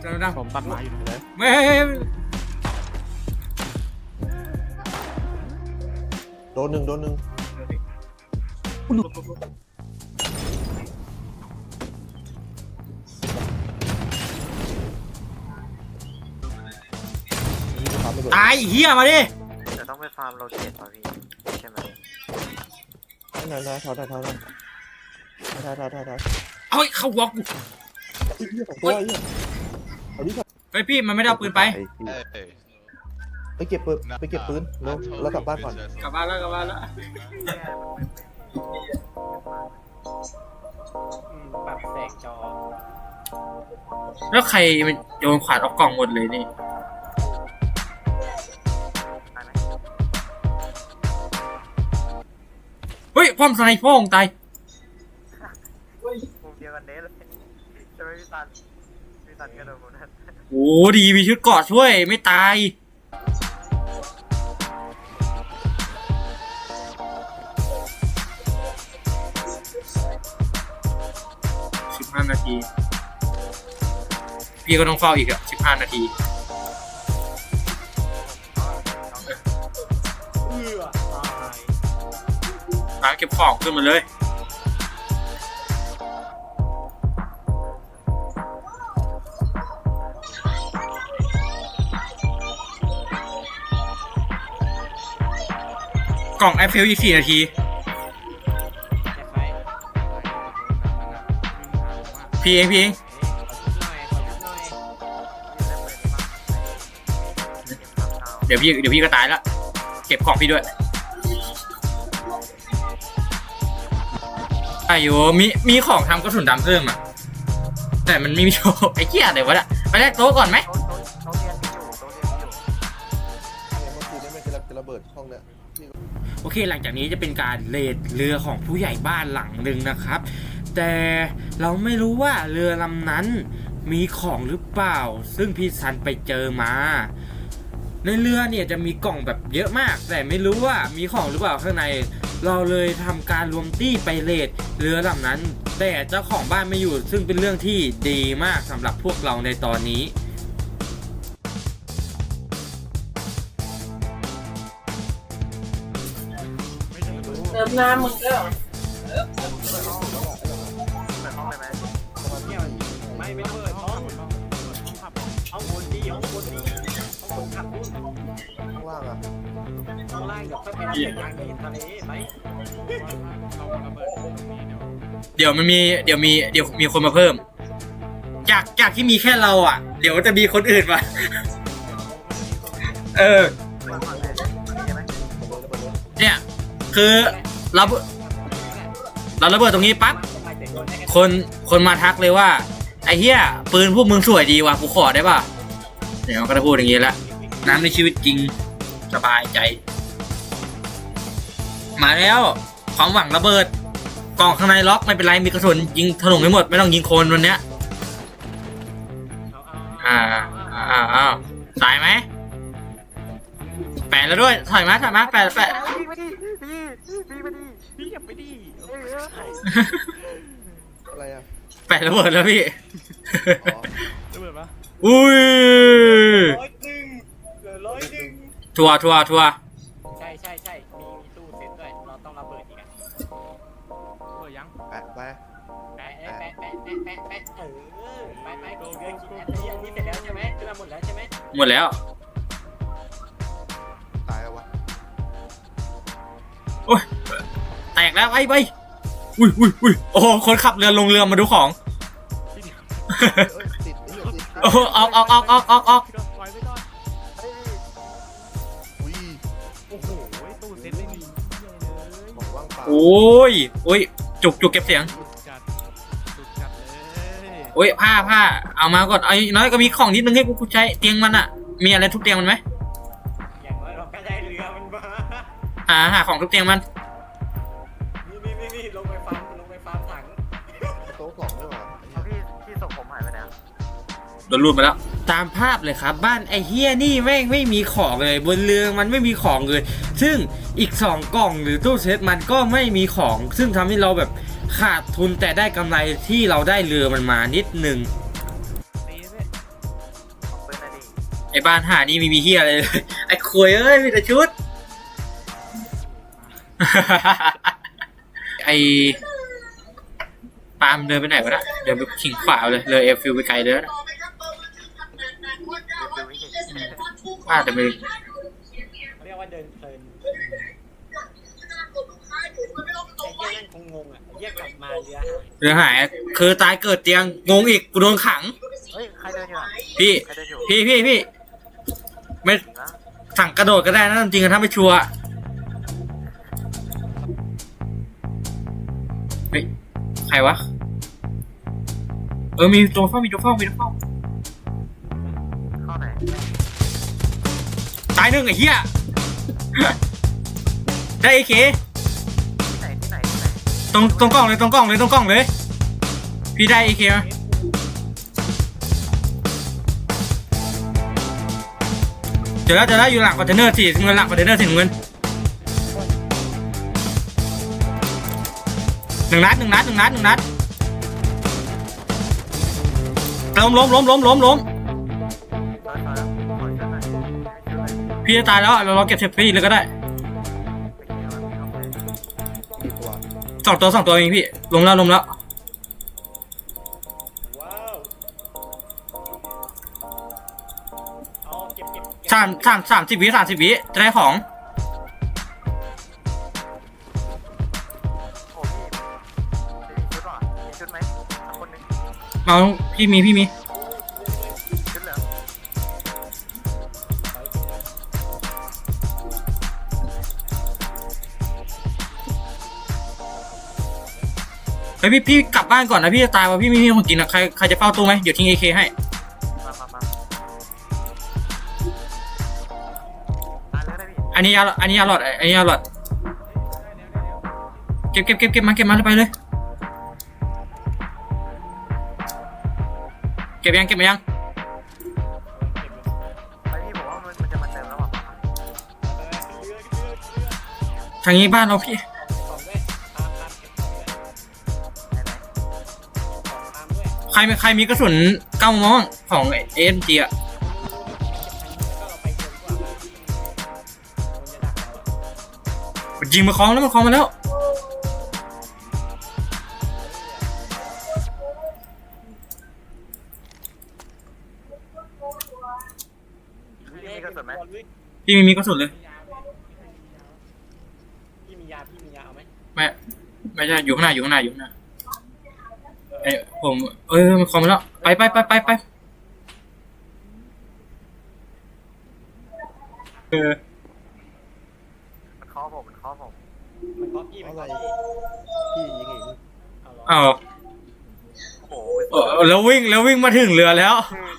เดี๋ยวนะผมตัดไม้อยู่เลยไม่ไม่ไม่ไม่โดนหนึ่งโดนหนึ่งนี่ครับระเบิดตายเฮียมาดิจะต้องไปฟาร์มโลเกตป่ะพี่ ใช่ไหมไหนไหนถอยถอยถอยถอยถอยถอยถอยถอยเอาไอ้เข้าหัวกูไอ้เหี้ยสองตัวไอ้เหี้ย เอาดิครับไปพี่มันไม่ได้เอาปืนไปไปเก็บปืนไปเก็บปืนเร็วแล้วกลับบ้านก่อนกลับบ้านแล้วกลับบ้านแล้วปรับแสงจอแล้วใครมันโยนขวานออกกล่องหมดเลยนี่ตายไหมเฮ้ยพร้อมสไนเปอร์ของตายมุมเดียวกันเด้เลยใช่ไหมพี่ตัน พี่ตันก็โดนมุมนั้นโอ้ดีมีชุดเกาะช่วย ไม่ตาย สิบห้านาที พี่ก็ต้องเฝ้าอีกอะสิบห้านาทีเอื้อตายร้าเก็บของขึ้นมาเลย กล่องแอปเฟิลยี่สี่นาที พี่เองพี่เองเดี๋ยวพี่เดี๋ยวพี่ก็ตายละเก็บของพี่ด้วยไอ้โยมีมีของทำกระสุนดำเพิ่มอะ แต่มันไม่มีโชว์ไอ้เหี้ยอะไรวะเนี่ยไปแรกโต๊ะก่อนไหม เค หลังจากนี้จะเป็นการเลดเรือของผู้ใหญ่บ้านหลังหนึ่งนะครับ แต่เราไม่รู้ว่าเรือลำนั้นมีของหรือเปล่า ซึ่งพี่ซันไปเจอมา ในเรือเนี่ยจะมีกล่องแบบเยอะมาก แต่ไม่รู้ว่ามีของหรือเปล่าข้างใน เราเลยทำการรวมตี้ไปเลดเรือลำนั้น แต่เจ้าของบ้านไม่อยู่ ซึ่งเป็นเรื่องที่ดีมากสำหรับพวกเราในตอนนี้ น้ำมึงก็เปิดห้องเลยไหมเนี่ยไม่ไม่เปิดห้องห้องคนดีห้องคนดีห้องคนขับรุ่นข้างล่างอะข้างล่างเดี๋ยวค่อยไปรับเส้นทางในทะเลไหมเดี๋ยวมันมีเดี๋ยวมีเดี๋ยวมีคนมาเพิ่ม จากจากที่มีแค่เราอะ เดี๋ยวจะมีคนอื่นมาเออเนี่ยคือ เราเราระเบิดตรงนี้ปั๊บคนคนมาทักเลยว่า ไอ้เหี้ยปืนพวกมึงสวยดีว่ะกูขอได้ป่ะเดี๋ยวก็จะพูดอย่างนี้ละน้ำในชีวิตจริงสบายใจ มาแล้วความหวังระเบิดกล่องข้างในล็อกไม่เป็นไรมีกระสุนยิงถล่มให้หมดไม่ต้องยิงคนวันเนี้ยอ่าอ่าอ้าวสายไหมแปะแล้วด้วยถอยมาถอยมาแปะแปะ พี่มาดิพี่พี่มาดิพี่อย่าไปดิเอออะไรอะแปะระเบิดแล้วพี่ อ๋อระเบิดปะอุ้ยร้อยหนึ่งเหลือร้อยหนึ่งทัวร์ทัวร์ทัวร์ใช่ใช่ใช่มีมีตู้เซฟด้วย เราต้องระเบิดอีกอะเปิดยังแปะไปแปะแปะแปะแปะแปะแปะแปะเออไปไปกูเรื่องคิดอันนี้อันนี้เสร็จแล้วใช่ไหมขึ้นมาหมดแล้วใช่ไหมหมดแล้ว อ้ยแตกแล้วไปไปอุ้ยอุ้ยอุ้ยโอ้โหคนขับเรือลงเรือมาดูของเอ้ยติดไอ้เหี้ยติดโอ้โหออกออกออกออกออกออกปล่อยไปก่อนเฮ้ยอุ้ยโอ้โหตู้เซฟไม่มีเหี้ยเลยของว่างเปล่าโอ้ยโอ้ยจุกจุกเก็บเสียงสุดจัดสุดจัดเลยโอ้ยผ้าผ้าเอามาก่อนไอ้น้อยก็มีของนิดนึงให้กูกูใช้เตียงมันอะมีอะไรทุบเตียงมันไหม หาหาของทุบเตียงมัน นี่นี่นี่นี่ลงไปฟาร์มลงไปฟาร์มถังโต๊ะกล่องด้วยว่ะเอาพี่พี่ส่งผมหายไปไหนอะโดนรูดมาแล้ว ตามภาพเลยครับ บ้านไอ้เฮียนี่แม่งไม่มีของเลย บนเรือมันไม่มีของเลย ซึ่งอีกสองกล่องหรือตู้เซฟมันก็ไม่มีของ ซึ่งทำให้เราแบบขาดทุนแต่ได้กำไรที่เราได้เรือมันมานิดนึงตีเว้ยไอ้บ้านหานี่มีมีเฮียอะไรเลย ไอ้ควยเอ้ยมีแต่ชุด ไอ้ปาล์มเดินไปไหนวะน่ะเดินไปขิงขวาเลย เลยเอฟฟิลไปไกลเลยนะดูไม่เห็นว่าแต่ไม่เขาเรียกว่าเดินเพลินไอ้เหี้ยนั่นคงงงอะเรียกกลับมาเรือหายเรือหายคือตายเกิดเตียงงงอีกกูโดนขัง เฮ้ยใครเดินอยู่อะพี่ ใครเดินอยู่พี่พี่พี่ไม่จริงนะสั่งกระโดดก็ได้นะจริงๆถ้าไม่ชัวร์ ใครวะ เออ มีตัวเฝ้ามีตัวเฝ้ามีตัวเฝ้าเข้าไหนตายหนึ่งไอ้เหี้ย ได้ไอ้เค ที่ไหนที่ไหนที่ไหนตรงตรงกล้องเลยตรงกล้องเลยตรงกล้องเลย พี่ได้ไอ้เคมาเจอแล้วเจอแล้วอยู่หลังคอนเทนเนอร์สีเงินหลังคอนเทนเนอร์สีเงิน หนึ่งนัดหนึ่งนัดหนึ่งนัดหนึ่งนัดล้มล้มล้มล้มล้มล้มพี่จะตายแล้วเราเราเก็บเทปพี่เลยก็ได้กี่ตัวสองตัวสองตัวเองพี่ลงแล้วลงแล้วสามสามสามสิบวิสามสิบวิจะได้ของ เอาพี่มีพี่มีชุดเหลือพี่พี่กลับบ้านก่อนนะพี่จะตายว่ะพี่ไม่มีของกินอะใครใครจะเฝ้าตู้ไหมเดี๋ยวทิ้งเอเคให้มามามาตายแล้วได้พี่อันนี้ยาอันนี้ยาหลอดอันนี้ยาหลอดเก็บเก็บเก็บเก็บมาเก็บมาไปเลย เก็บยังเก็บมายังไอพี่บอกว่ามันมันจะมาเติมแล้วอะทางนี้บ้านเราพี่ของด้วยตามตามเก็บของด้วยไหนไหนของตามด้วยใครมีใครมีกระสุนเก้ามอของเอ็มจีอะก็เราไปเจอดีกว่าคนจะดักเรายิงมาคล้องแล้วมาคล้องมาแล้ว พี่ไม่มีกระสุนเลย พี่มียาพี่มียาเอาไหมไม่ไม่ใช่อยู่ข้างหน้าอยู่ข้างหน้าอยู่ข้างหน้าไอ้ผมเออมันคล้องมาแล้วไปไปไปไปไปเออมันเคาะผมมันเคาะผมมันก๊อปพี่มันอะไรก๊อปพี่พี่ยิงอีกเอาเหรออ้าวโอ้โห เออแล้ววิ่งแล้ววิ่งมาถึงเรือแล้วผม